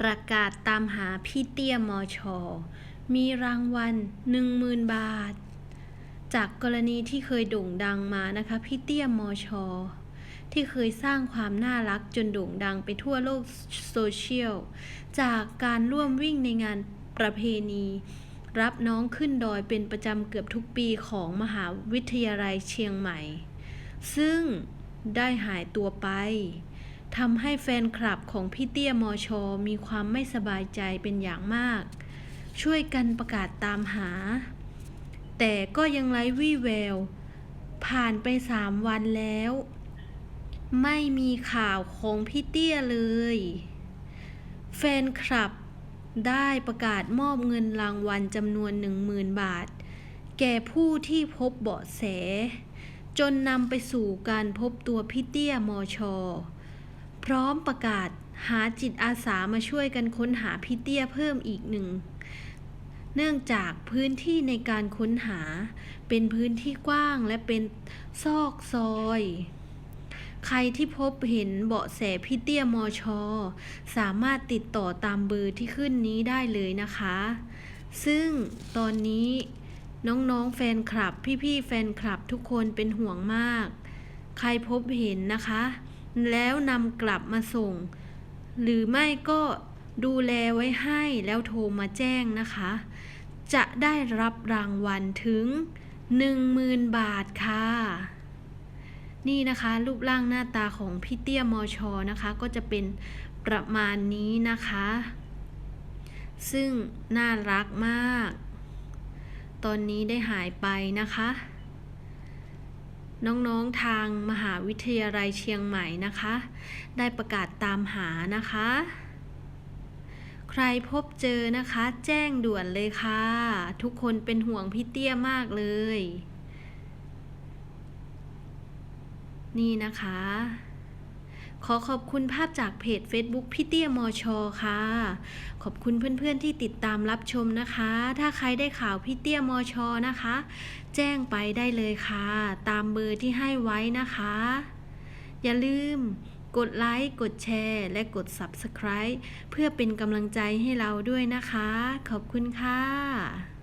ประกาศตามหาพี่เตี้ยมอชอมีรางวัล10,000 บาท จากกรณีที่เคยโด่งดังมานะคะ พี่เตี้ยมอชอที่เคยสร้างความน่ารักจนโด่งดังไปทั่วโลกโซเชียล จากการร่วมวิ่งในงานประเพณี รับน้องขึ้นดอยเป็นประจำเกือบทุกปีของมหาวิทยาลัยเชียงใหม่ ซึ่งได้หายตัวไป ทำให้แฟนคลับของพี่เตี้ยมอชอมีความไม่สบายใจเป็นอย่างมาก ช่วยกันประกาศตามหา แต่ก็ยังไร้วี่แวว ผ่านไปสามวันแล้ว ไม่มีข่าวของพี่เตี้ยเลย แฟนคลับได้ประกาศมอบเงินรางวัลจำนวน10,000บาท แก่ผู้ที่พบเบาะแส จนนำไปสู่การพบตัวพี่เตี้ยมอชอ พร้อมประกาศหาจิตอาสามาช่วยกันค้นหาพี่เตี้ยเพิ่มอีกหนึ่ง เนื่องจากพื้นที่ในการค้นหา เป็นพื้นที่กว้างและเป็นซอกซอย ใครที่พบเห็นเบาะแสพี่เตี้ยมอชอสามารถติดต่อตามเบอร์ที่ขึ้นนี้ได้เลยนะคะ ซึ่งตอนนี้น้องๆแฟนคลับ พี่ๆแฟนคลับทุกคนเป็นห่วงมาก ใครพบเห็นนะคะ แล้วนำกลับมาส่ง หรือไม่ก็ดูแลไว้ให้แล้วโทรมาแจ้งนะคะ จะได้รับรางวัลถึง 10,000 บาทค่ะ นี่นะคะ รูปร่างหน้าตาของพี่เตี้ยมอชอนะคะ ก็จะเป็นประมาณนี้นะคะ ซึ่งน่ารักมาก ตอนนี้ได้หายไปนะคะ น้องๆทางมหาวิทยาลัยเชียงใหม่นะคะ ได้ประกาศตามหานะคะ ใครพบเจอนะคะ แจ้งด่วนเลยค่ะ ทุกคนเป็นห่วงพี่เตี้ยมากเลย นี่นะคะ ขอขอบคุณภาพจากเพจ Facebook พี่เตี้ยมอชอค่ะ ขอบคุณเพื่อนๆที่ติดตามรับชมนะคะ ถ้าใครได้ข่าวพี่เตี้ยมอชอนะคะ แจ้งไปได้เลยค่ะ ตามเบอร์ที่ให้ไว้นะคะ อย่าลืมกดไลค์กดแชร์ และกด Subscribe เพื่อเป็นกำลังใจให้เราด้วยนะคะ ขอบคุณค่ะ